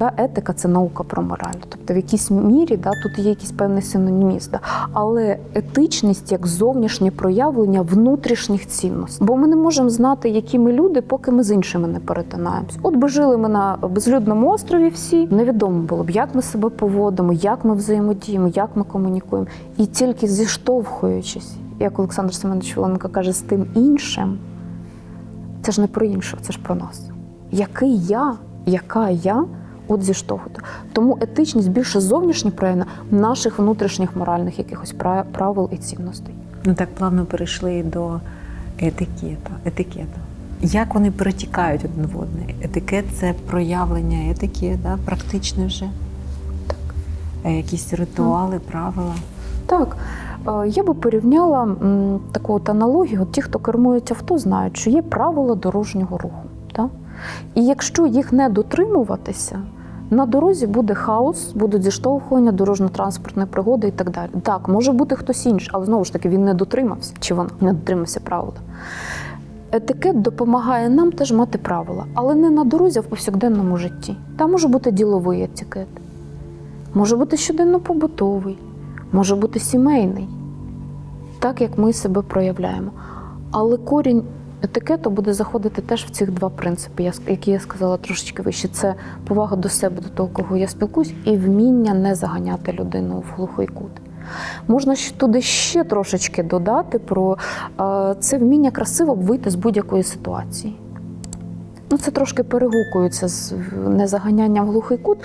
Та етика це наука про мораль. Тобто в якійсь мірі да, тут є якийсь певний синонімізм. Да. Але етичність як зовнішнє проявлення внутрішніх цінностей. Бо ми не можемо знати, які ми люди, поки ми з іншими не перетинаємось. От би жили ми на безлюдному острові всі, невідомо було б, як ми себе поводимо, як ми взаємодіємо, як ми комунікуємо. І тільки зіштовхуючись, як Олександр Семенович Волоненко каже, з тим іншим, це ж не про іншого, це ж про нас. Який я, яка я, от зіштовхувати. Тому етичність більше зовнішнє проявлення наших внутрішніх моральних якихось пра- правил і цінностей. Ну так плавно перейшли до етикету. етикету. Як вони перетікають один в одне? Етикет це проявлення етики, да? практичне вже. Так. Е, Якісь ритуали, правила. Так, е, я би порівняла таку от аналогію. Ті, хто кермують авто, знають, що є правила дорожнього руху. Так? І якщо їх не дотримуватися, на дорозі буде хаос, будуть зіштовхування, дорожньо-транспортні пригоди і так далі. Так, може бути хтось інший, але знову ж таки він не дотримався, чи вона не дотримався правил. Етикет допомагає нам теж мати правила, але не на дорозі, а в повсякденному житті. Там може бути діловий етикет, може бути щоденно-побутовий, може бути сімейний, так як ми себе проявляємо. Але корінь етикету буде заходити теж в ці два принципи, які я сказала трошечки вище. Це повага до себе, до того, кого я спілкуюсь, і вміння не заганяти людину в глухий кут. Можна туди ще трошечки додати про це вміння красиво вийти з будь-якої ситуації. Ну, це трошки перегукується з незаганянням в глухий кут,